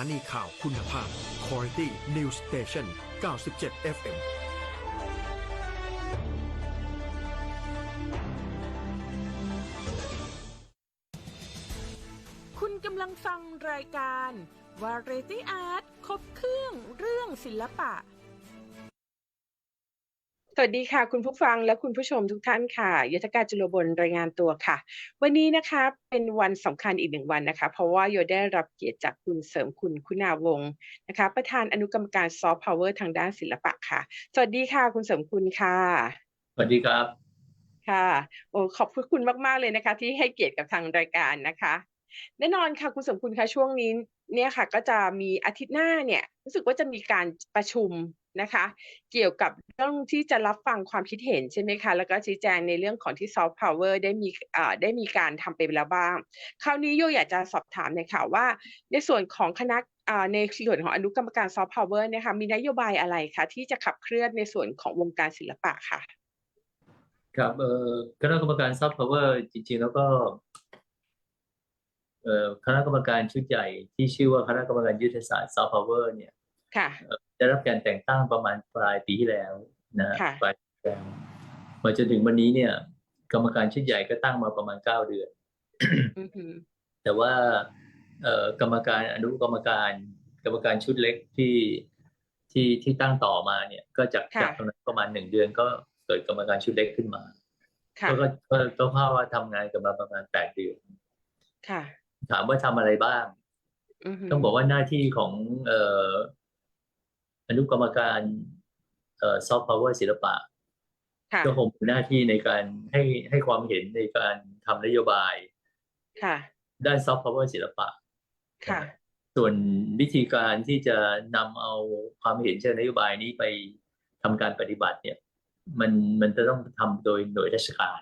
านีข่าวคุณภาพ Quality News Station 97 FM คุณกำลังฟังรายการ Variety Art ครบเครื่องเรื่องศิลปะ วัสดีค่ะ คุณผู้ฟังและคุณผู้ชมทุกท่านค่ะยศการจุลบลรายงานตัวค่ะ วันนี้นะคะเป็นวันสำคัญอีกหนึ่งวันนะคะ เพราะว่าโยได้รับเกียรติจากคุณเสริมคุณคุณาวงศ์นะคะ ประธานอนุกรรมการซอฟต์พาวเวอร์ทางด้านศิลปะค่ะ สวัสดีค่ะ คุณเสริมคุณค่ะ สวัสดีครับค่ะโอ้ขอบคุณมากๆเลยนะคะ ที่ให้เกียรติกับทางรายการนะคะแน่นอนค่ะคุณสมคุณคะช่วงนี้ เนี่ยค่ะก็จะมีอาทิตย์หน้าเนี่ยรู้สึกว่าจะมีการประชุมนะคะ เกี่ยวกับเรื่องที่จะรับฟังความคิดเห็นใช่ไหมคะแล้วก็ชี้แจงในเรื่องของที่ซอฟต์พาวเวอร์ได้มีอ่าได้มีการทำไปแล้วบ้าง คราวนี้โยอยากจะสอบถามหน่อยค่ะว่า ในส่วนของคณะอ่าในส่วนของอนุกรรมการซอฟต์พาวเวอร์นี่ยค่ะมีนโยบายอะไรคะที่จะขับเคลื่อนในส่วนของวงการศิลปะค่ะครับอ่อคณะกรรมการซับพาวเวอร์จริงๆ แล้วก็ คณะกรรมการชุดใหญ่ที่ชื่อว่าคณะกรรมการยุทธศาสตร์ซับพาวเวอร์เนี่ยค่ะได้รับการแต่งตั้งประมาณปลายปีที่แล้วนะฮะค่ะปลายปีที่แล้วมาจนถึงวันนี้เนี่ย กรรมการชุดใหญ่ก็ตั้งมาประมาณเก้าเดือนอือหือแต่ว่าเอ่อกรรมการอนุกรรมการ กรรมการชุดเล็กที่ที่ที่ตั้งต่อมาเนี่ย ก็จากค่ะจากตรงนั้นประมาณหนึ่งเดือนก็เกิดกรรมการชุดเล็กขึ้นมาค่ะก็ก็ก็ก็ภาพว่าทำงานกันมาประมาณแปดเดือนค่ะ ถามว่าทำอะไรบ้าง อือหือต้องบอกว่าหน้าที่ของเอ่ออนุกรรมการเอ่อซอฟต์พาวเวอร์ศิลปะ ค่ะ ก็คงเป็นหน้าที่ในการให้ให้ความเห็นในการทำนโยบายค่ะ ด้านซอฟต์พาวเวอร์ศิลปะค่ะส่วนวิธีการที่จะนำเอาความเห็นเชิงนโยบายนี้ไปทำการปฏิบัติเนี่ย มันมันจะต้องทำโดยหน่วยราชการ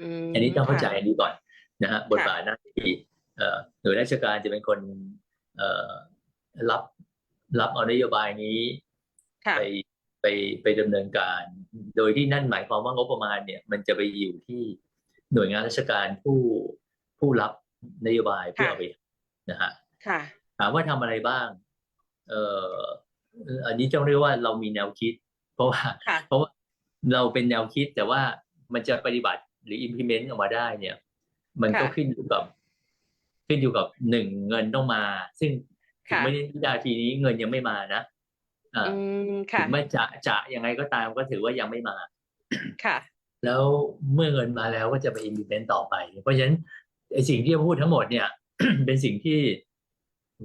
อืมอันนี้ต้องเข้าใจค่ะอันนี้ก่อนนะฮะบทบาทหน้าที่เอ่อ หน่วยราชการจะเป็นคนเอ่อรับรับเอานโยบายนี้ค่ะไปไปไปดำเนินการ โดยที่นั่นหมายความว่างบประมาณเนี่ย มันจะไปอยู่ที่หน่วยงานราชการผู้ผู้รับนโยบายเพื่อเอาไปนะฮะค่ะถามว่าทำอะไรบ้าง เอ่ออันนี้ต้องเรียกว่าเรามีแนวคิด เพราะว่าค่ะเพราะว่าเราเป็นแนวคิดแต่ว่ามันจะปฏิบัติหรือ implement ออกมาได้เนี่ย มันก็ค่ะขึ้นอยู่กับ ขึ้นอยู่กับหนึ่งเงินต้องมา ซึ่งถึงค่ะ ไม่ได้วินาทีนี้เงินยังไม่มานะอ่าอืม ถึค่ะงไม่จะจะยังไงก็ตามก็ถือว่ายังไม่มา ค่ะ แล้วเมื่อเงินมาแล้วก็จะไป implement ต่อไป เพราะฉะนั้นไอสิ่งที่พูดทั้งหมดเนี่ย เป็นสิ่งที่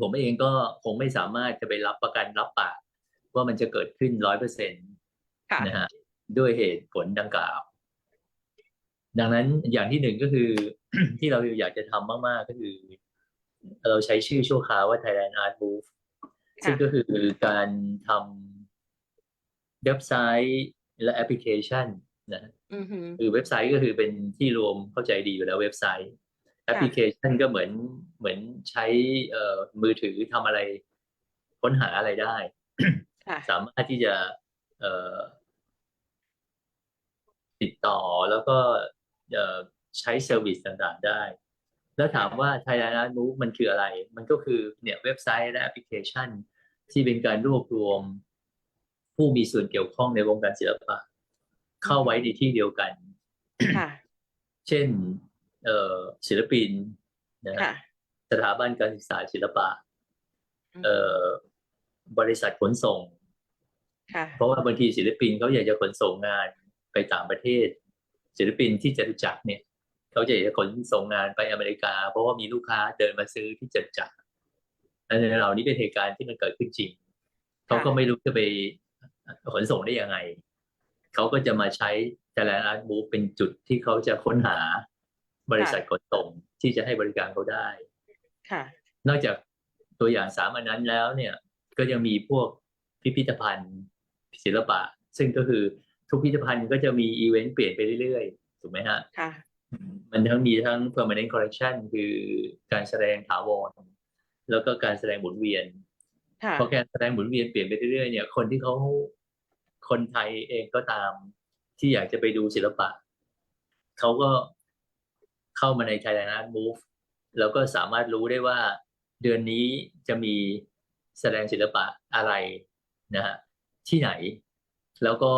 ผมเองก็คงไม่สามารถจะไปรับประกันรับปากว่ามันจะเกิดขึ้นร้อยเปอร์เซ็นต์ค่ะ นะฮะด้วยเหตุผลดังกล่าว ดังนั้นอย่างที่หนึ่งก็คือที่เราอยากจะทำมาก ๆ ก็คือ เราใช้ชื่อชั่วคราวว่า Thailand Art Move ค่ะซึ่งก็คือการทำเว็บไซต์และแอปพลิเคชันนะอือหือคือเว็บไซต์ก็คือเป็นที่รวมเข้าใจดีอยู่แล้วเว็บไซต์ แอปพลิเคชันก็เหมือนเหมือนใช้เอ่อมือถือทำอะไร ค้นหาอะไรได้ค่ะสามารถที่จะเอ่อติดต่อแล้วก็เอ่อ ใช้เซอร์วิสต่างๆได้ แล้วถามว่า Thailand Art Move มันคืออะไร มันก็คือเนี่ยเว็บไซต์และแอปพลิเคชัน ที่เป็นการรวบรวม ผู้มีส่วนเกี่ยวข้องในวงการศิลปะ เข้าไว้ในที่เดียวกันค่ะเช่นเอ่อศิลปินนะฮะค่ะสถาบันการศึกษาศิลปะเอ่อบริษัทขนส่งค่ะเพราะว่าบางทีศิลปินเขาอยากจะขนส่งงานไปต่างประเทศ ศิลปินที่จตุจักรเนี่ยเขาจะอยากจะขนส่งงานไปอเมริกา เพราะว่ามีลูกค้าเดินมาซื้อที่จตุจักรอันนี้เหล่านี้เป็นเหตุการณ์ที่มันเกิดขึ้นจริงเขาก็ไม่รู้จะไปขนส่งได้ยังไงเขาก็จะมาใช้ Thailand Art Move เป็นจุดที่เขาจะค้นหาบริษัทขนส่งที่จะให้บริการเขาได้ค่ะนอกจากตัวอย่างสามอันนั้นแล้วเนี่ย ก็ยังมีพวกพิพิธภัณฑ์ศิลปะ ซึ่งก็คือ ทุกพิพิธภัณฑ์ก็จะมีอีเวนต์เปลี่ยนไปเรื่อยๆ ถูกไหมฮะค่ะ มันทั้งมีทั้ง permanent collection คือการแสดงถาวร แล้วก็การแสดงหมุนเวียนค่ะพอการแสดงหมุนเวียนเปลี่ยนไปเรื่อยๆเนี่ยคนที่เขาคนไทยเองก็ตามที่อยากจะไปดูศิลปะ เขาก็เข้ามาใน Thailand Art Move แล้วก็สามารถรู้ได้ว่าเดือนนี้จะมีแสดงศิลปะอะไรนะฮะที่ไหน แล้วก็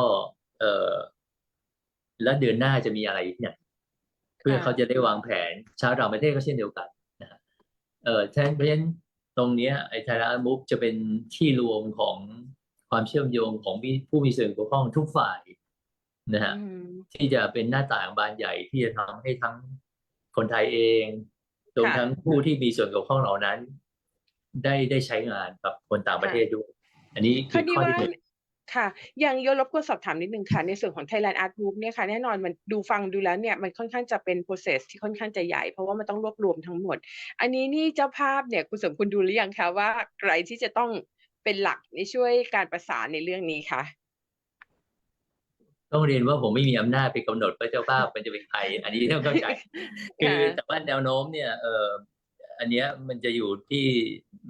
เออแล้วเดือนหน้าจะมีอะไรที่ไหนเพื่อค่ะเขาจะได้วางแผนชาวต่างประเทศก็เช่นเดียวกันนะฮะเออฉะนั้นเพราะฉะนั้นตรงเนี้ยไอ้ไทยรัฐมุกจะเป็นที่รวมของความเชื่อมโยงของมีผู้มีส่วนเกี่ยวข้องทุกฝ่ายนะฮะอืมที่จะเป็นหน้าต่างบานใหญ่ที่จะทำให้ทั้งคนไทยเองรวมค่ะทั้งผู้ที่มีส่วนเกี่ยวข้องเหล่านั้น ได้ได้ใช้งานกับคนต่างประเทศด้วย อันนี้คคือดีข้อว่าที่หนึ่ง ค่ะ อย่างโยรบกวนสอบถามนิดนึงค่ะ ในส่วนของ Thailand Art Group เนี่ยค่ะแน่นอนมันดูฟังดูแล้วเนี่ยมันค่อนข้างจะเป็น process ที่ค่อนข้างจะใหญ่ เพราะว่ามันต้องรวบรวมทั้งหมด อันนี้นี่เจ้าภาพเนี่ยคุณเสริมคุณดูหรือยังคะว่าใครที่จะต้องเป็นหลักในช่วยการประสานในเรื่องนี้คะต้องเรียนว่าผมไม่มีอำนาจไปกำหนดว่าเจ้าภาพมันจะเป็นใคร อันนี้ต้องเข้าใจ คือค่ะแต่ว่าแนวโน้มเนี่ยเออ อันเนี้ยมันจะอยู่ที่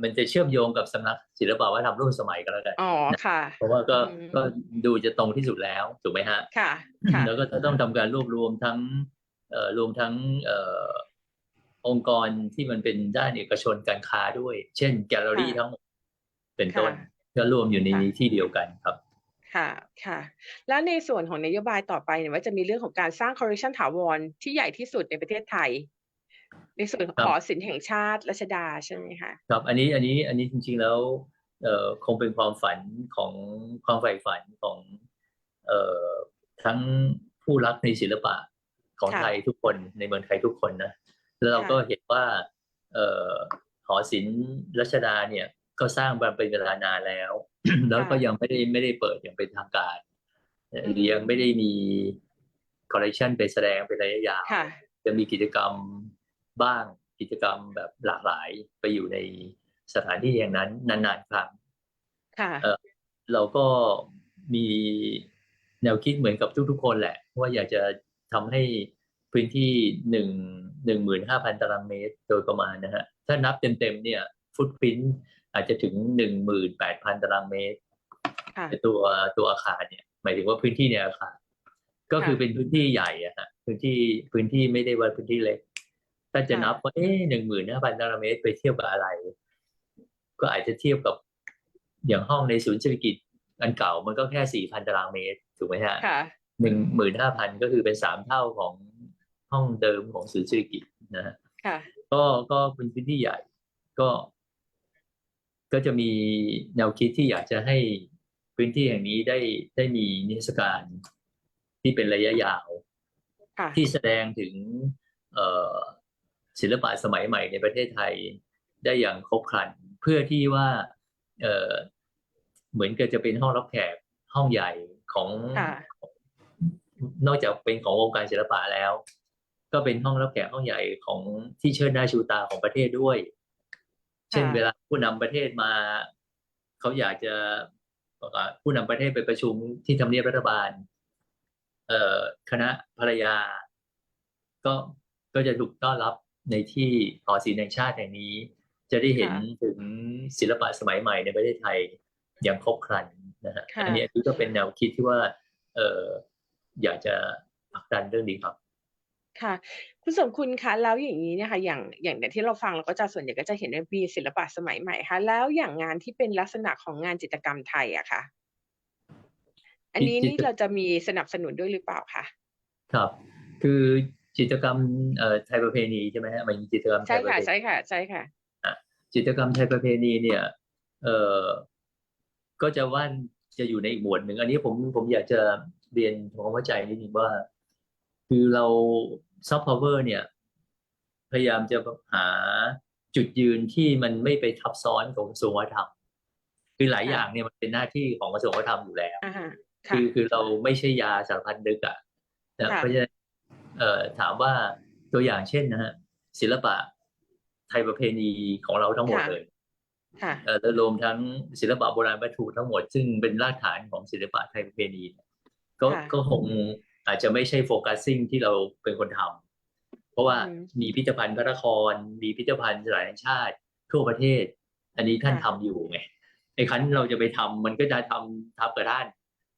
มันจะเชื่อมโยงกับสำนักศิลปวัฒนธรรมร่วมสมัยกันแล้วกันอ๋อค่ะ เพราะว่าก็อืมก็ดูจะตรงที่สุดแล้วถูกไหมฮะค่ะค่ะแล้วก็จะต้องทำการรวบรวมทั้งเอ่อรวมทั้งเอ่อองค์กรที่มันเป็นด้านเอกชนการค้าด้วย เช่น แกลเลอรี่ค่ะทั้งหมดเป็นต้นค่ะก็รวมอยู่ในค่ะนี้ที่เดียวกันครับค่ะ ค่ะ แล้วในส่วนของนโยบายต่อไปเนี่ยว่าจะมีเรื่องของการสร้างคอลเลคชันถาวรที่ใหญ่ที่สุดในประเทศไทย ในส่วนของครับหอศิลป์แห่งชาติรัชดาใช่ไหมคะครับอันนี้อันนี้อันนี้จริง ๆแล้วเอ่อคงเป็นความฝันของความใฝ่ฝันของเอ่อทั้งผู้รักในศิลปะของค่ะไทยทุกคนในเมืองไทยทุกคนนะแล้วเราค่ะก็เห็นว่าเอ่อหอศิลป์รัชดาเนี่ยก็สร้างมาเป็นเวลานานแล้ว แล้วก็ยังไม่ได้ไม่ได้เปิดอย่างเป็นทางการเอ่ออืมยังไม่ได้มีคอลเลคชันไปแสดงเป็นระยะยาวค่ะจะมีกิจกรรม บ้างกิจกรรมแบบหลากหลายไปอยู่ในสถานที่อย่างนั้นนานๆครั้งค่ะเอ่อเราก็มีแนวคิดเหมือนกับทุกๆคนแหละ ว่าอยากจะทำให้พื้นที่หนึ่งหนึ่งหมื่นห้าพันตารางเมตรโดยประมาณนะฮะ ถ้านับเต็มๆเนี่ย ฟุตพิ้นอาจจะถึงหนึ่งหมื่นแปดพันตารางเมตรค่ะตัวตัวอาคารเนี่ย หมายถึงว่าพื้นที่ในอาคาร ก็คือค่ะเป็นพื้นที่ใหญ่อะฮะพื้นที่พื้นที่ไม่ได้ว่าพื้นที่เล็ก ถ้าจะค่ะนับว่าเอ๊หนึ่งหมื่นห้าพันตารางเมตรไปเทียบกับอะไร ก็อาจจะเทียบกับอย่างห้องในศูนย์เศรษฐกิจอันเก่ามันก็แค่สี่พันตารางเมตรถูกไหมฮะค่ะหนึ่งหมื่นห้าพันก็คือเป็นสามเท่าของห้องเดิมของศูนย์เศรษฐกิจนะฮะค่ะก็ก็เป็นพื้นที่ใหญ่ก็ก็จะมีแนวคิดที่อยากจะให้พื้นที่แห่งนี้ได้ได้มีนิทรรศการที่เป็นระยะยาวค่ะที่แสดงถึงเอ่อ ศิลปะสมัยใหม่ในประเทศไทยได้อย่างครบครัน เพื่อที่ว่าเอ่อเหมือนกับจะเป็นห้องรับแขกห้องใหญ่ของค่ะนอกจากเป็นของวงการศิลปะแล้ว ก็เป็นห้องรับแขกห้องใหญ่ของที่เชิดหน้าชูตาของประเทศด้วย เช่นค่ะเวลาผู้นำประเทศมา เขาอยากจะบอกว่าผู้นำประเทศไปประชุมที่ทำเนียบรัฐบาล เอ่อคณะภรรยา ก็ก็จะถูกต้อนรับ ในที่หอศิลป์แห่งชาติแห่งนี้ จะได้เห็นค่ะถึงศิลปะสมัยใหม่ในประเทศไทยอย่างครบครันนะฮะค่ะอันนี้อันนี้ก็เป็นแนวคิดที่ว่าเอ่ออยากจะผลักดันเรื่องนี้ครับค่ะคุณสมคุณคะแล้วอย่างนี้เนี่ยค่ะอย่างอย่างเนี่ยที่เราฟังเราก็จะส่วนใหญ่ก็จะเห็นว่ามีศิลปะสมัยใหม่ค่ะ แล้วอย่างงานที่เป็นลักษณะของงานจิตรกรรมไทยอะค่ะ อันนี้จิตนี่เราจะมีสนับสนุนด้วยหรือเปล่าคะครับ คือ จิตรกรรมเอ่อไทยประเพณีใช่ไหมฮะหมันจิตรกรรมไทใช่ยประค่ะ เพณีใช่ค่ะ ใช่ค่ะ จิตรกรรมไทยประเพณีเนี่ย เอ่อก็จะว่าจะอยู่ในอีกหมวดหนึ่ง อันนี้ผมผมอยากจะเรียนทำความเข้าใจนิดนึงว่า คือเราซอฟต์พาวเวอร์เนี่ย พยายามจะหาจุดยืนที่มันไม่ไปทับซ้อนของกระทรวงวัฒนธรรม คือหลายค่ะ อย่างเนี่ยมันเป็นหน้าที่ของกระทรวงวัฒนธรรมอยู่แล้ว อ่าฮะคืค่ะอคือเราไม่ใช่ยาสารพันนึกอะนะค่ะ เพราะฉะนั้นเอ่อ ถามว่าตัวอย่างเช่นนะฮะศิลปะไทยประเพณีของเราทั้งหมดค่ะเลยค่ะเอ่อแล้วรวมทั้งศิลปะโบราณวัตถุทั้งหมด ซึ่งเป็นรากฐานของศิลปะไทยประเพณีเนี่ยก็ค่ะก็คงอาจจะไม่ใช่โฟกัสซิ่งที่เราเป็นคนทำเพราะว่าอืมมีพิพิธภัณฑ์พระนคร มีพิพิธภัณฑ์สถานแห่งชาติ ทั่วประเทศ อันนี้ท่านค่ะทำอยู่ไงไอ้คันเราจะไปทำมันก็จะทำทับกับท่าน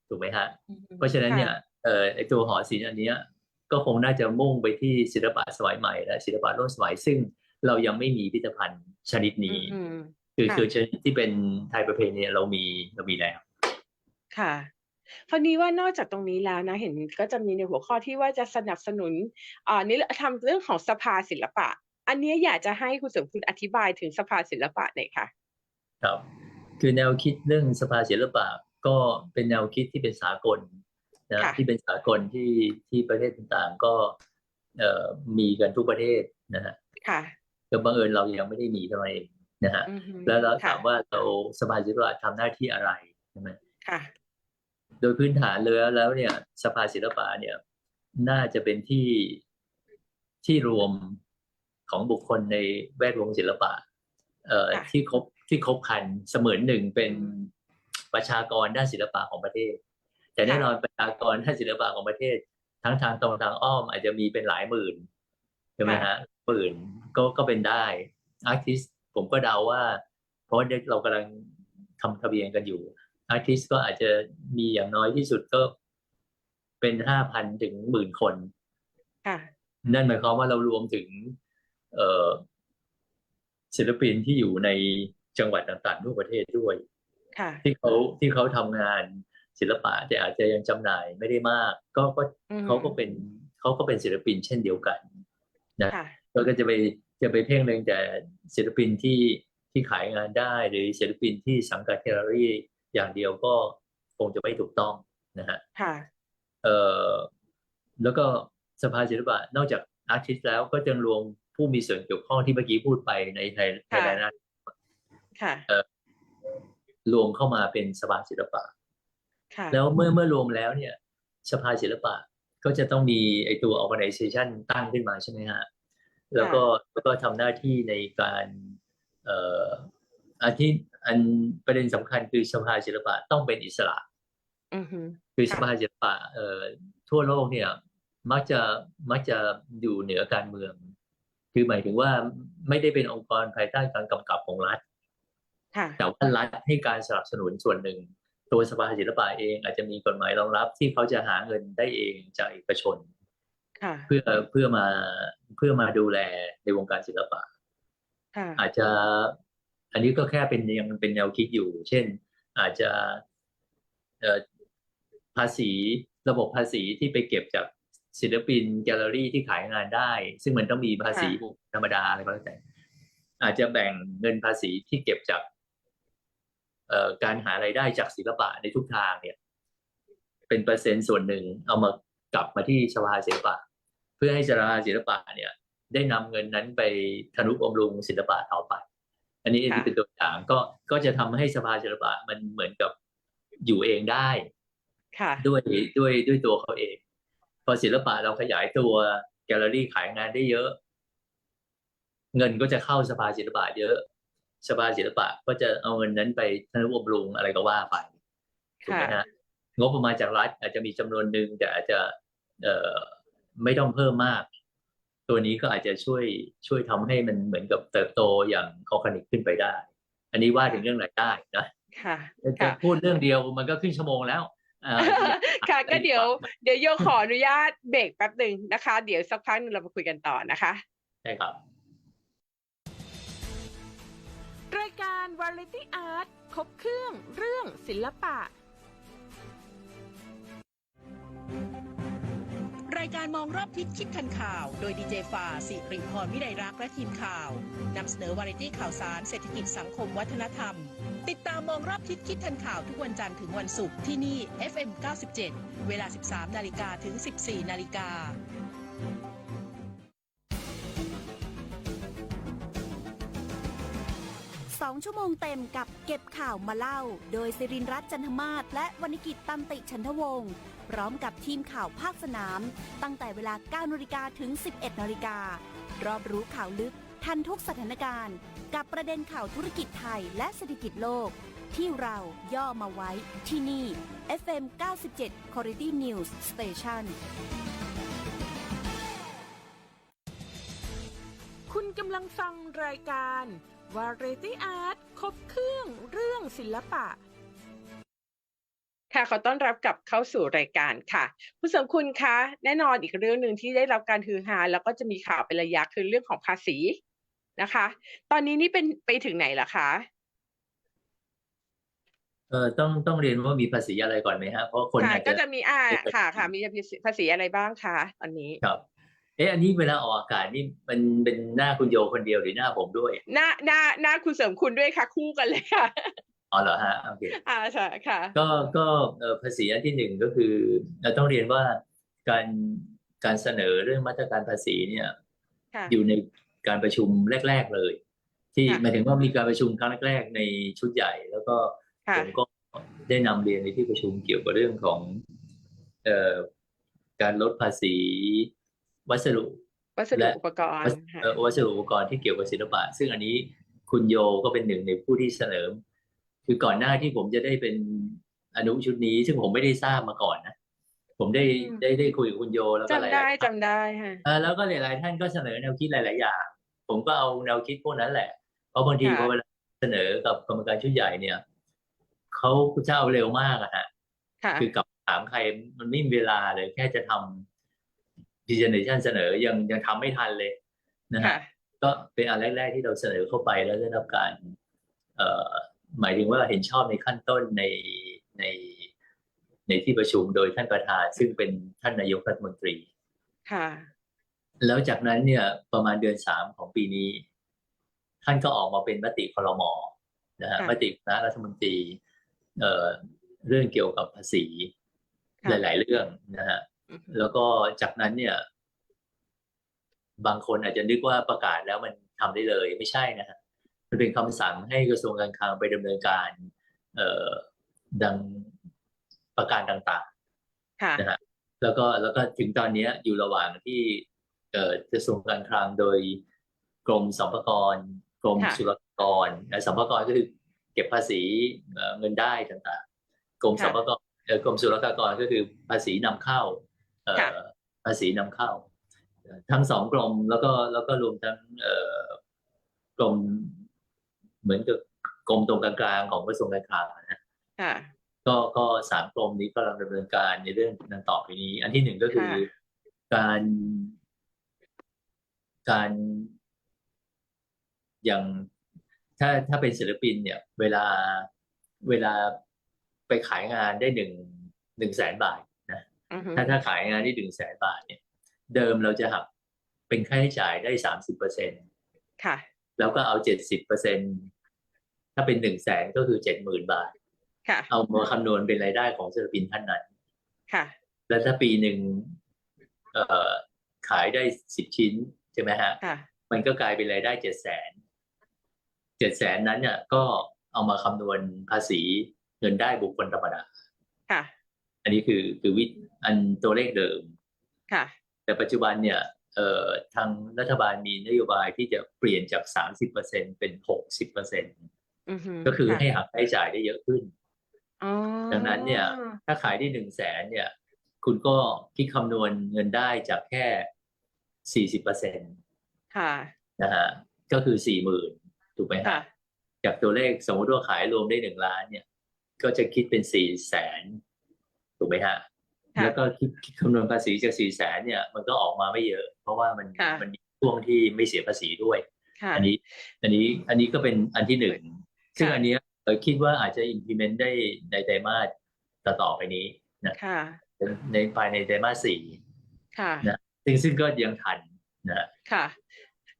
ถูกไหมฮะอืมเพราะฉะนั้นเนี่ยค่ะเอ่อไอตัวหอศิลป์อันเนี้ย ก็คงน่าจะมุ่งไปที่ศิลปะสมัยใหม่และศิลปะร่วมสมัย ซึ่งเรายังไม่มีพิพิธภัณฑ์ชนิดนี้อืมคือค่ะคือชนิดที่เป็นไทยประเพณีเรามีเรามีแล้ว ค่ะคราวนี้ว่านอกจากตรงนี้แล้วนะเห็นก็จะมีในหัวข้อที่ว่าจะสนับสนุนอ่านี่ทำเรื่องของสภาศิลปะ อันนี้อยากจะให้คุณเสริมคุณอธิบายถึงสภาศิลปะหน่อยค่ะ ครับ คือแนวคิดเรื่องสภาศิลปะก็เป็นแนวคิดที่เป็นสากล นะค่ะที่เป็นสากลที่ที่ประเทศต่างๆก็เอ่อมีกันทุกประเทศนะฮะค่ะแต่บังเอิญเรายังไม่ได้มีเท่านั้นเองนะฮะอือฮึแล้วเราค่ะถามว่าเราสภาศิลปะทำหน้าที่อะไรใช่ไหมค่ะโดยพื้นฐานเลยแล้วเนี่ยสภาศิลปะเนี่ยน่าจะเป็นที่ที่รวมของบุคคลในแวดวงศิลปะ เอ่อค่ะที่ครบที่ครบครันเสมือนหนึ่งเป็นประชากรด้านศิลปะของประเทศ แต่แน่นอนประชากรด้านศิลปะของประเทศ ทั้งทางตรงทางอ้อมอาจจะมีเป็นหลายหมื่นใช่ไหมฮะหมื่นก็ก็เป็นได้อาร์ติสผมก็เดาว่า เพราะว่าเรากำลังทำทะเบียนกันอยู่อาร์ติสก็อาจจะมีอย่างน้อยที่สุดก็เป็นห้าพันถึงหมื่นคนค่ะนั่นหมายความว่าเรารวมถึงเอ่อศิลปินที่อยู่ในจังหวัดต่างๆทั่วประเทศด้วยค่ะที่เขาที่เขาทำงาน ศิลปะแต่อาจจะยังจำหน่ายไม่ได้มาก ก็ก็อือฮึเขาก็เป็นเขาก็เป็นศิลปินเช่นเดียวกันนะค่ะเราก็จะไปจะไปเพ่งเล็งแต่ศิลปินที่ที่ขายงานได้หรือศิลปินที่สังกัดแกลเลอรี่อย่างเดียวก็คงจะไม่ถูกต้องนะฮะค่ะเอ่อแล้วก็สภาศิลปะนอกจากอาร์ติสแล้วก็จะรวมผู้มีส่วนเกี่ยวข้องที่เมื่อกี้พูดไปในไทยไทยแลนด์ค่ะรวมเข้ามาเป็นสภาศิลปะ ค่ะ แล้วเมื่อเมื่อรวมแล้วเนี่ย สภาศิลปะก็จะต้องมีไอตัว organization ตั้งขึ้นมาใช่ไหมฮะ แล้วก็แล้วก็ทำหน้าที่ในการเอ่ออันที่อันประเด็นสำคัญคือสภาศิลปะต้องเป็นอิสระอือฮึคือค่ะสภาศิลปะเอ่อทั่วโลกเนี่ย มักจะมักจะอยู่เหนือการเมือง คือหมายถึงว่าไม่ได้เป็นองค์กรภายใต้การกำกับของรัฐค่ะแต่ว่ารัฐให้การสนับสนุนส่วนหนึ่ง ตัวสภาศิลปะเองอาจจะมีกฎหมายรองรับที่เขาจะหาเงินได้เองจากเอกชนค่ะเพื่อเพื่อมาเพื่อมาดูแลในวงการศิลปะค่ะอาจจะ อันนี้ก็แค่เป็นยังเป็นแนวคิดอยู่ เช่น อาจจะเอ่อภาษีระบบภาษีที่ไปเก็บจากศิลปินแกลเลอรี่ที่ขายงานได้ ซึ่งมันต้องมีภาษีค่ะธรรมดาอะไรก็แล้วแต่อาจจะแบ่งเงินภาษีที่เก็บจากเอ่อ การหารายได้จากศิลปะในทุกทางเนี่ย เป็นเปอร์เซ็นต์ส่วนหนึ่งเอามากลับมาที่สภาศิลปะ เพื่อให้สภาศิลปะเนี่ย ได้นำเงินนั้นไปทนุบำรุงศิลปะต่อไป อันนี้ค่ะเป็นตัวอย่างก็ก็จะทำให้สภาศิลปะมันเหมือนกับอยู่เองได้ค่ะด้วยด้วยด้วยตัวเขาเอง พอศิลปะเราขยายตัวแกลเลอรี่ขายงานได้เยอะ เงินก็จะเข้าสภาศิลปะเยอะ สภาศิลปะก็จะเอาเงินนั้นไปทนุบำรุงอะไรก็ว่าไปถูกไหมค่ะฮะงบประมาณจากรัฐอาจจะมีจำนวนหนึ่งแต่อาจจะเอ่อไม่ต้องเพิ่มมาก ตัวนี้ก็อาจจะช่วยช่วยทำให้มันเหมือนกับเติบโตอย่างคอร์คานิกขึ้นไปได้ อันนี้ว่าถึงเรื่องรายได้นะค่ะจะค่ะพูดเรื่องเดียวมันก็ครึ่งชั่วโมงแล้วอ่าอยากค่ะก็เดี๋ยวให้เดี๋ยวโยขออนุญาตเบรกแป๊บหนึ่งนะคะ เดี๋ยวสักพักหนึงเรามาคุยกันต่อนะคะใช่ครับ รายการ Variety Art ครบเครื่องเรื่องศิลปะ รายการมองรอบทิศคิดทันข่าว โดยดีเจฟาสิริพรวิไลรักษ์และทีมข่าวนำเสนอวาไรตี้ข่าวสารเศรษฐกิจสังคมวัฒนธรรม ติดตามมองรอบทิศคิดทันข่าวทุกวันจันทร์ถึงวันศุกร์ที่นี่ FM 97 เวลา 13 นาฬิกาถึง 14 นาฬิกา สองชั่วโมงเต็มกับเก็บข่าวมาเล่า โดยสิรินรัตน์จันทมาศและวรรณกิจตันติชันทวงศ์พร้อมกับทีมข่าวภาคสนาม ตั้งแต่เวลา 9นาฬิกาถึง 11นาฬิการอบรู้ข่าวลึกทันทุกสถานการณ์ กับประเด็นข่าวธุรกิจไทยและเศรษฐกิจโลก ที่เราย่อมาไว้ที่นี่ FM 97 Quality News Station คุณกำลังฟังรายการ Variety Art ครบเครื่องเรื่องศิลปะ ค่ะขอต้อนรับกลับเข้าสู่รายการค่ะคุณเสริมคุณคะแน่นอนอีกเรื่องหนึ่งที่ได้รับการฮือฮาแล้วก็จะมีข่าวเป็นระยะคือเรื่องของภาษีนะคะ ตอนนี้นี่เป็นไปถึงไหนล่ะคะเออต้องต้องเรียนว่ามีภาษีอะไรก่อนไหมฮะเพราะคนค่ะอาจก็จะจะมีอ่าไม่เคยค่ะได้ยินค่ะมีภาษีอะไรบ้างคะตอนนี้ ครับ เอ๊ะอันนี้เวลาออกอากาศนี่มันเป็นหน้าคุณโยคนเดียวหรือหน้าผมด้วย หน้าหน้าหน้าคุณเสริมคุณด้วยค่ะคู่กันเลยค่ะอ๋อเหรอฮะโอเคอ่าใช่ค่ะ ก็ก็เอ่อภาษีอันที่หนึ่งก็คือเราต้องเรียนว่าการการเสนอเรื่องมาตรการภาษีเนี่ยค่ะอยู่ในการประชุมแรก ๆเลย ที่ค่ะหมายถึงว่ามีการประชุมครั้งแรกๆในชุดใหญ่ แล้วก็ค่ะผมก็ได้นำเรียนในที่ประชุมเกี่ยวกับเรื่องของเอ่อการลดภาษี วัสดุวัสดุและอุปกรวัณ์สค่ะเอ่อวัสดุอุปกรณ์ที่เกี่ยวกับศิลปะ ซึ่งอันนี้คุณโยก็เป็นหนึ่งในผู้ที่เสนอคือก่อนหน้าที่ผมจะได้เป็นอนุชุดนี้ ซึ่งผมไม่ได้ทราบมาก่อนนะผมได้อืมได้ได้คุยกับคุณโยแล้วก็หจำลาได้ยๆท่านจำได้ค่ะเอ่อแล้วก็หลายๆท่านก็เสนอแนวคิดหลาย ๆ อย่าง ผมก็เอาแนวคิดพวกนั้นแหละ เพราะบางทีค่ะพอเวลาเสนอกับกรรมการชุดใหญ่เนี่ยเขาจะเอาเร็วมากอะฮะค่ะคือกลับถามใครมันไม่มีเวลาเลยแค่จะทำ presentation เสนอยังยังทำไม่ทันเลยนะค่ะฮะก็เป็นอันแรก ๆ ที่เราเสนอเข้าไปแล้วได้รับการเอ่อหมายถึงว่าเห็นชอบในขั้นต้นในในในที่ประชุมโดยท่านประธานซึ่งเป็นท่านนายกรัฐมนตรี ค่ะ แล้วจากนั้นเนี่ยประมาณเดือนสามของปีนี้ ท่านก็ออกมาเป็นมติครมนะฮะค่ะมติคณะรัฐมนตรีเอ่อเรื่องเกี่ยวกับภาษีค่ะหลาย ๆ เรื่องนะฮะอือฮึ แล้วก็จากนั้นเนี่ย บางคนอาจจะนึกว่าประกาศแล้วมันทำได้เลยไม่ใช่นะฮะมันเป็นคำสั่งให้กระทรวงการคลังไปดำเนินการ เอ่อดังประการต่างค่ะๆนะฮะแล้วก็แล้วก็ถึงตอนเนี้ยอยู่ระหว่างที่เอ่อกระทรวงการคลังโดยกรมสรรพากรกรมค่ะศุลกากรและสรรพากรก็คือเก็บภาษีเอ่อเงินได้ต่างๆ กรมค่ะสรรพากรเอ่อกรมศุลกากรก็คือภาษีนำเข้าเอ่อค่ะ ภาษีนำเข้า ทั้งสองกรมแล้วก็แล้วก็รวมทั้งเอ่อกรมเหมือนกับกรมตรงกลางๆของกระทรวงการคลังนะค่ะก็ก็สามกรมนี้กำลังดำเนินการในเรื่องนั้นต่อไปนี้ อันที่หนึ่งก็คือค่ะการการอย่างถ้าถ้าเป็นศิลปินเนี่ย เวลาเวลาไปขายงานได้หนึ่งหนึ่งแสนบาทนะอือฮึ ถ้าถ้าขายงานได้หนึ่งแสนบาทเนี่ย เดิมเราจะหักเป็นค่าใช้จ่ายได้สามสิบเปอร์เซ็นค่ะแล้วก็เอาเจ็ดสิบเปอร์เซ็นถ้าเป็นหนึ่งแสนก็คือเจ็ดหมื่นบาท ค่ะ เอามาคำนวณเป็นรายได้ของศิลปินท่านนั้น ค่ะ แล้วถ้าปีหนึ่งเอ่อขายได้สิบชิ้นใช่ไหมฮะ ค่ะ มันก็กลายเป็นรายได้เจ็ดแสนเจ็ดแสนนั้นเนี่ยก็เอามาคำนวณภาษีเงินได้บุคคลธรรมดา ค่ะ อัอันนี้คือคือวิอันตัวเลขเดิม ค่ะ แต่ปัจจุบันเนี่ยเอ่อทางรัฐบาลมีนโยบายที่จะเปลี่ยนจากสามสิบเปอร์เซ็นเป็นหกสิบเปอร์เซ็นอือฮึก็คือค่ะให้หักค่าใช้จ่ายได้เยอะขึ้นอ๋อดังนั้นเนี่ยถ้าขายได้หนึ่งแสนเนี่ย คุณก็คิดคำนวณเงินได้จากแค่สี่สิบเปอร์เซ็นตค่ะนะฮะก็คือสี่หมื่นถูกไหมค่ะฮะจากตัวเลขสมมติว่าขายรวมได้หนึ่งล้านเนี่ย ก็จะคิดเป็นสี่แสน ถูกไหมฮะ ค่ะแล้วก็คิดคิดคำนวณภาษีจากสี่แสนเนี่ยมันก็ออกมาไม่เยอะ เพราะว่ามันค่ะ มันมีช่วงที่ไม่เสียภาษีด้วย ค่ะ อันนี้อันนี้อันนี้ก็เป็นอันที่หนึ่ง ซึ่งค่ะ อันเนี้ยเอ่อคิดว่าอาจจะ implement ได้ในไตรมาสต่อต่อไปนี้นะค่ะ ในภายในไตรมาสสี่ค่ะนะซึ่งซึ่งก็ยังทันนะฮะ ค่ะ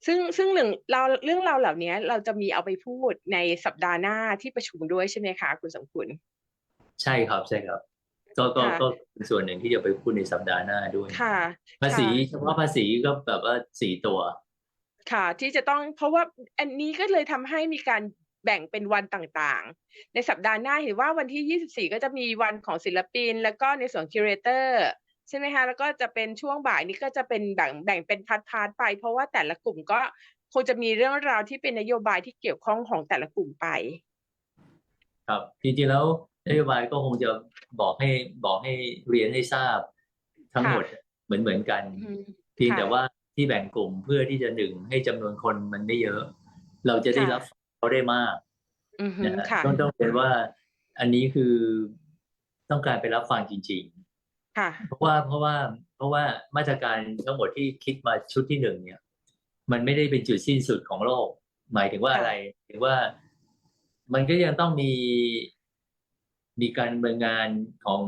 ซึ่งซึ่งเรื่องเราเรื่องราวเหล่านี้เราจะมีเอาไปพูดในสัปดาห์หน้าที่ประชุมด้วยใช่ไหมคะ คุณสมคุณ ใช่ครับใช่ครับ ก็ก็ค่ะ ก็เป็นส่วนหนึ่งที่จะไปพูดในสัปดาห์หน้าด้วย ค่ะ ภาษีค่ะเฉพาะภาษีก็แบบว่าสี่ตัว ค่ะที่จะต้องเพราะว่าอันนี้ก็เลยทำให้มีการแบ่งเป็นวันต่างๆ ในสัปดาห์หน้าเห็นว่าวันที่ 24 ก็จะมีวันของศิลปิน แล้วก็ในส่วนคิวเรเตอร์ใช่ไหมคะแล้วก็จะเป็นช่วงบ่ายนี้ก็จะเป็นแบ่งแบ่งเป็นพาร์ทๆไป เพราะว่าแต่ละกลุ่มก็คงจะมีเรื่องราวที่เป็นนโยบายที่เกี่ยวข้องของแต่ละกลุ่มไป ครับจริงๆแล้วนโยบายก็คงจะ บอกให้บอกให้เรียนให้ทราบทั้งหมดเหมือนเหมือนกันอืมเพียงค่ะแต่ว่าที่แบ่งกลุ่มเพื่อที่จะหนึ่งให้จำนวนคนมันไม่เยอะ เราจะได้ค่ะรับฟังเขาได้มากอือฮึนะฮะค่ะต้องต้องเป็นว่า อันนี้คือต้องการไปรับฟังจริงค่ะๆเพราะว่าเพราะว่าเพราะว่ามาตรการทั้งหมดที่คิดมาชุดที่หนึ่งเนี่ย มันไม่ได้เป็นจุดสิ้นสุดของโลก หมายถึงว่าค่ะอะไรถึงว่ามันก็ยังต้องมี มีการดำเนินงานของ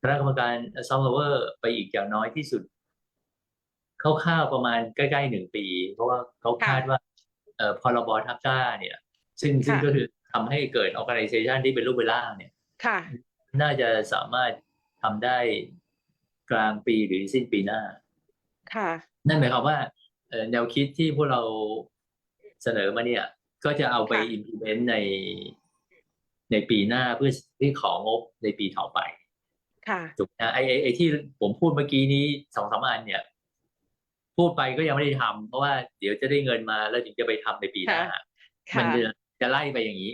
คณะกรรมการซอฟต์แวร์ไปอีกอย่างน้อยที่สุดคร่าวๆประมาณใกล้ๆหนึ่งปี เพราะว่าเขาคาดว่าเอ่อพรบทักก้าเนี่ย ซึ่งซึ่งค่ะก็คือทำให้เกิด organization ที่เป็นรูปเป็นร่างเนี่ยค่ะน่าจะสามารถทำได้กลางปีหรือสิ้นปีหน้า ค่ะ นั่นหมายความว่าเอ่อแนวคิดที่พวกเราเสนอมาเนี่ย ก็จะเอาไปค่ะ implement ใน ในปีหน้าเพื่อที่ของงบในปีต่อไป ค่ะถูกนะไอ้ไอ้ไอ้ที่ผมพูดเมื่อกี้นี้สองสามอันเนี่ย พูดไปก็ยังไม่ได้ทำเพราะว่าเดี๋ยวจะได้เงินมาแล้วถึงจะไปทำในปีหน้าค่ะมันค่ะจะจะไล่ไปอย่างนี้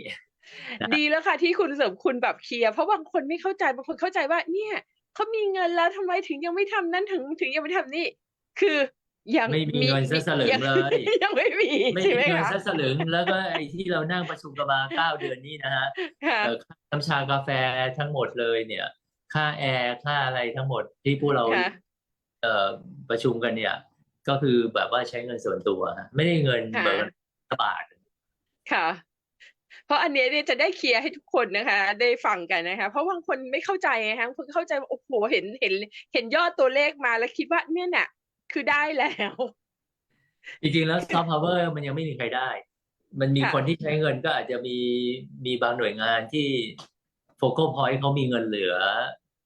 นะดีแล้วค่ะที่คุณเสริมคุณแบบเคลียร์เพราะบางคนไม่เข้าใจบางคนเข้าใจว่า เนี่ยเขามีเงินแล้วทำไมถึงยังไม่ทำนั่นถึงถึงยังไม่ทำนี่ คือ ยังไม่มีเงินสักสลึงยังเลย ยังไม่มีไม่ใช่มีไหมเงินคะสักสลึงแล้วก็ไอ้ที่เรานั่งประชุมกันมาเก้าเดือนนี้นะฮะค่ะ เอ่อค่าน้ำชากาแฟทั้งหมดเลยเนี่ย ค่าแอร์ค่าอะไรทั้งหมดที่พวกเราค่ะเอ่อประชุมกันเนี่ย ก็คือแบบว่าใช้เงินส่วนตัวฮะไม่ได้เงินค่ะเบิกรัฐบาลค่ะ เพราะอันเนี้ยเนี่ยจะได้เคลียร์ให้ทุกคนนะคะ ได้ฟังกันนะคะ เพราะบางคนไม่เข้าใจนะคะบางคนเข้าใจว่าโอ้โหเห็นเห็น เห็นยอดตัวเลขมาแล้วคิดว่าเนี่ยน่ะ คือได้แล้ว จริงๆแล้วซอฟต์พาวเวอร์มันยังไม่มีใครได้ มันมีค่ะ คนที่ใช้เงินก็อาจจะมีมีบางหน่วยงานที่โฟกัสพอยต์เขามีเงินเหลือ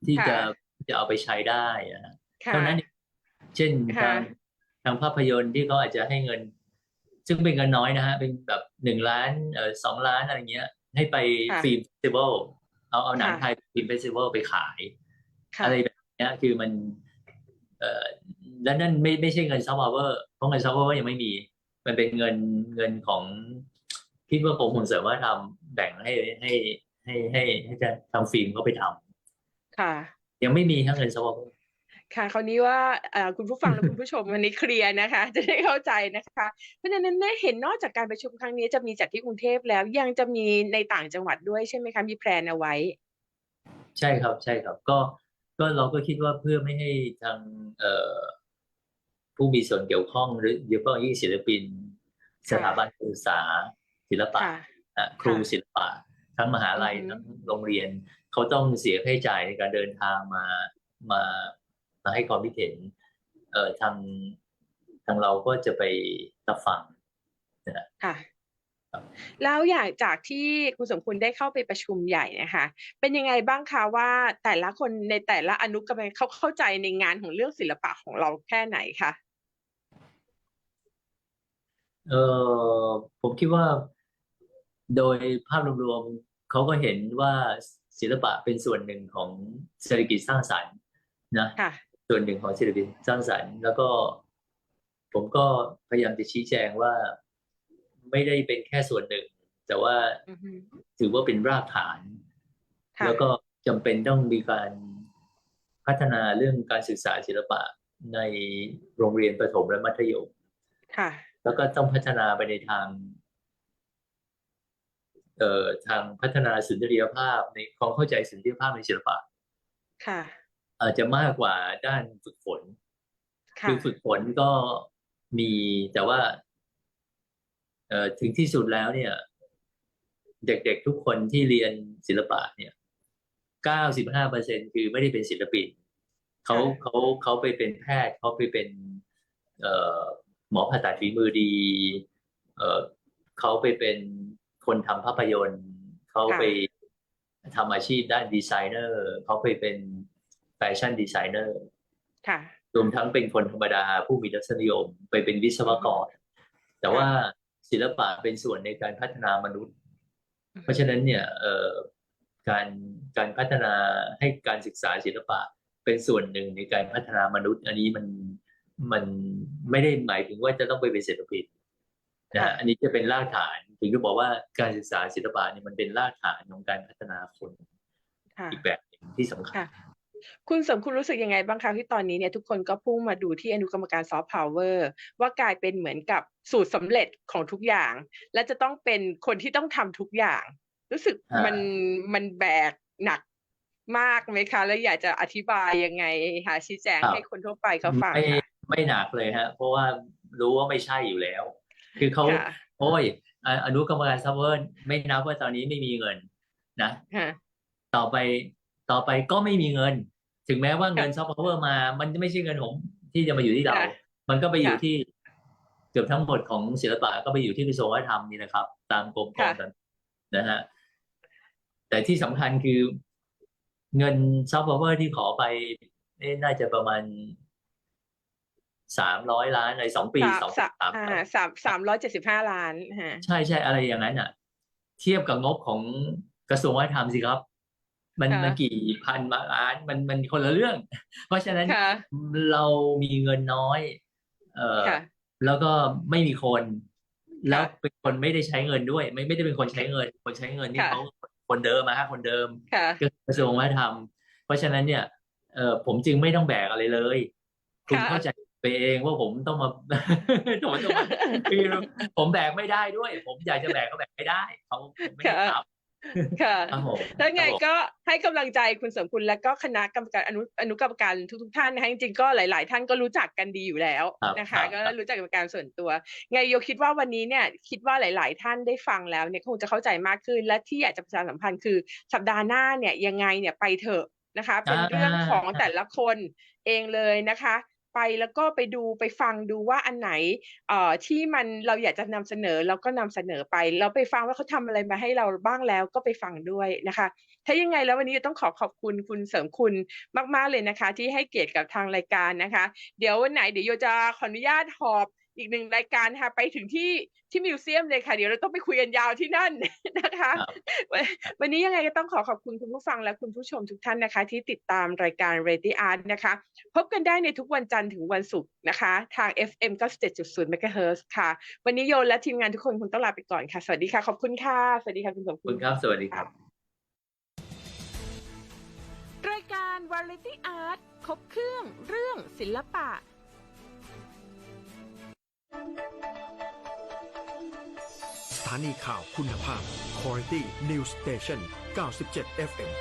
ที่จะจะเอาไปใช้ได้อะฮะค่ะ เท่านั้นเองเช่นค่ะ ทางทางภาพยนตร์ที่เขาอาจจะให้เงิน ซึ่งเป็นเงินน้อยนะฮะ เป็นแบบหนึ่งล้านเอ่อสองล้านอะไรเงี้ย ให้ไปค่ะฟิล์มเฟสติวัลเอาเอาหนังค่ะ ไทยฟิล์มเฟสติวัลไปขาย ค่ะ อะไรแบบเนี้ยคือมันเอ่อ และนั่นไม่ไม่ใช่เงินซอฟต์พาวเวอร์เพราะเงินซอฟต์พาวเวอร์ยังไม่มี มันเป็นเงินเงินของคิดว่ากรมส่งเสริมวัฒนธรรมแบ่งให้ให้ให้ให้ให้จะทำฟิล์มเขาไปทำค่ะ ยังไม่มีทั้งเงินซอฟต์พาวเวอร์ค่ะคราวนี้ว่าคุณผู้ฟังและคุณผู้ชมวันนี้เคลียร์นะคะ จะได้เข้าใจนะคะ เพราะฉะนั้นได้เห็นนอกจากการประชุมครั้งนี้จะมีจัดที่กรุงเทพแล้วยังจะมีในต่างจังหวัดด้วยใช่ไหมคะมีแพลนเอาไว้ ใช่ครับใช่ครับ ก็ก็เราก็คิดว่าเพื่อไม่ให้ทางเอ่อ ผู้มีส่วนเกี่ยวข้องหรือโดยเฉพาะยิ่งศิลปิน สถาบันการศึกษาศิลปะค่ะอะครูค่ะศิลปะ ทั้งมหาลัยอือฮึทั้งโรงเรียนเขาต้องเสียค่าใช้จ่ายในการเดินทางมามามาให้ความคิดเห็นเอ่อทางทางเราก็จะไปรับฟังค่ะแล้วอย่างจากที่คุณสมคุณได้เข้าไปประชุมใหญ่นะคะเป็นยังไงบ้างคะว่าแต่ละคนในแต่ละอนุกรรมการเขาเข้าใจในงานของเรื่องศิลปะของเราแค่ไหนคะ เออผมคิดว่า โดยภาพรวมๆเขาก็เห็นว่าศิลปะเป็นส่วนหนึ่งของเศรษฐกิจสร้างสรรค์นะค่ะ ส่วนหนึ่งของเศรษฐกิจสร้างสรรค์ แล้วก็ ผมก็พยายามจะชี้แจงว่าไม่ได้เป็นแค่ส่วนหนึ่ง แต่ว่าอือฮึถือว่าเป็นรากฐาน ค่ะ แล้วก็จำเป็นต้องมีการพัฒนาเรื่องการศึกษาศิลปะในโรงเรียนประถมและมัธยม ค่ะ แล้วก็ต้องพัฒนาไปในทาง เอ่อทางพัฒนาสุนทรียภาพในความเข้าใจสุนทรียภาพในศิลปะ ค่ะ อาจจะมากกว่าด้านฝึกฝนค่ะคือฝึกฝนก็มีแต่ว่า เอ่อถึงที่สุดแล้วเนี่ย เด็กๆทุกคนที่เรียนศิลปะเนี่ยเก้าสิบห้าเปอร์เซ็นคือไม่ได้เป็นศิลปินเขาเขาเขาไปเป็นแพทย์เขาไปเป็น เอ่อ หมอผ่าตัดฝีมือดี เอ่อเขาไปเป็นคนทำภาพยนตร์เขาไปทำอาชีพด้านดีไซเนอร์เขาไปเป็นแฟชั่นดีไซเนอร์ค่ะรวมทั้งเป็นคนธรรมดาผู้มีรสนิยมไปเป็นวิศวกร แต่ว่าศิลปะเป็นส่วนในการพัฒนามนุษย์ เพราะฉะนั้นเนี่ยเอ่อการการพัฒนาให้การศึกษาศิลปะเป็นส่วนหนึ่งในการพัฒนามนุษย์ อันนี้มัน มันไม่ได้หมายถึงว่าจะต้องไปเป็นศิลปินนะฮะค่ะอันนี้จะเป็นรากฐานถึงจะบอกว่าการศึกษาศิลปะเนี่ยมันเป็นรากฐานของการพัฒนาคนค่ะอีกแบบหนึ่งที่สำคัญค่ะคุณเสริมคุณรู้สึกยังไงบ้างคะที่ตอนนี้เนี่ยทุกคนก็พุ่งมาดูที่อนุกรรมการซอฟต์พาวเวอร์ว่ากลายเป็นเหมือนกับสูตรสำเร็จของทุกอย่าง และจะต้องเป็นคนที่ต้องทำทุกอย่าง รู้สึกอ่ามัมันมันแบกหนักมากไหมคะ แล้วอยากจะอธิบายยังไงคะชี้แจงให้คนทั่วไปเขาฟังไม่ค่ะ ไม่หนักเลยฮะ เพราะว่ารู้ว่าไม่ใช่อยู่แล้ว คือเขาค่ะโอ้ยอะอนุกรรมการซัพเวอร์ไม่นับว่าตอนนี้ไม่มีเงินนะ ค่ะ ต่อไปต่อไปก็ไม่มีเงิน ถึงแม้ว่าเงินซัพพลายมา มันไม่ใช่เงินของที่จะมาอยู่ที่เรา ค่ะมันก็ไปอยู่ค่ะที่เกือบทั้งหมดของศิลปะก็ไปอยู่ที่กระทรวงวัฒนธรรมนี่นะครับ ตามกรมกองค่ะต่างนะฮะแต่ที่สำคัญคือเงินซัพพลายที่ขอไปนี่น่าจะประมาณ สามร้อยล้านในสองปีสามสองสามสามอ่าสามสามร้อยเจ็ดสิบห้าล้านฮะใช่ใช่อะไรอย่างนั้นอะ เทียบกับงบของกระทรวงวัฒนธรรมสิครับ มันค่ะมันกี่พันล้านมันมันคนละเรื่อง เพราะฉะนั้นค่ะเรามีเงินน้อย เอ่อค่ะแล้วก็ไม่มีคน แล้วค่ะเป็นคนไม่ได้ใช้เงินด้วย ไม่ไม่ได้เป็นคนใช้เงิน คนใช้เงินนี่ค่ะเขาคนเดิมมาฮะคนเดิมค่ะกระทรวงวัฒนธรรม เพราะฉะนั้นเนี่ยเออผมจึงไม่ต้องแบกอะไรเลย คุณค่ะเข้าใจ ไปเองว่าผมต้องมาผมต้องมาคือผมแบกไม่ได้ด้วย ผมอยากจะแบกก็แบกไม่ได้เขาไม่ได้ค่ะครับค่ะครับผมแล้วไงครับผมก็ให้กำลังใจคุณเสริมคุณและก็คณะกรรมการอนุอนุกรรมการทุกๆท่านนะคะจริงๆก็หลาย ๆ ท่านก็รู้จักกันดีอยู่แล้วครับนะครัคะบก็ครับรู้จักกรรมการส่วนตัว ไงโยคิดว่าวันนี้เนี่ยคิดว่าหลาย ๆ ท่านได้ฟังแล้วเนี่ยคงจะเข้าใจมากขึ้น และที่อยากจะประชาสัมพันธ์คือสัปดาห์หน้าเนี่ยยังไงเนี่ยไปเถอะนะคะ เป็นเรื่องของแต่ละคนเองเลยนะคะ ไปแล้วก็ไปดูไปฟังดูว่าอันไหนเอ่อที่มันเราอยากจะนำเสนอเราก็นำเสนอไปเราไปฟังว่าเขาทำอะไรมาให้เราบ้างแล้วก็ไปฟังด้วยนะคะ ถ้ายังไงแล้ววันนี้ต้องขอขอบคุณคุณเสริมคุณมาก ๆเลยนะคะ ที่ให้เกียรติกับทางรายการนะคะ เดี๋ยววันไหนเดี๋ยวโยจะขออนุญาตหอบ อีกหนึ่งรายการค่ะ ไปถึงที่ที่มิวเซียมเลยค่ะ เดี๋ยวเราต้องไปคุยกันยาวที่นั่นนะคะครับวันวันนี้ยังไงก็ต้องขอขอบคุณคุณผู้ฟังและคุณผู้ชมทุกท่านนะคะ ที่ติดตามรายการ r a d y Art นะคะ พบกันได้ในทุกวันจันทร์ถึงวันศุกร์นะคะ ทาง FM 97.0 MHz ค่ะ วันนี้โยนและทีมงานทุกคนคงต้องลาไปก่อนค่ะ สวัสดีค่ะ ขอบคุณค่ะ สวัสดีค่ะคุณสมขอบคุคุณณครับ สวัสดีครับ รายการ Variety Art ครบเครื่องเรื่องศิลปะ สถานีข่าวคุณภาพ Quality News Station 97 FM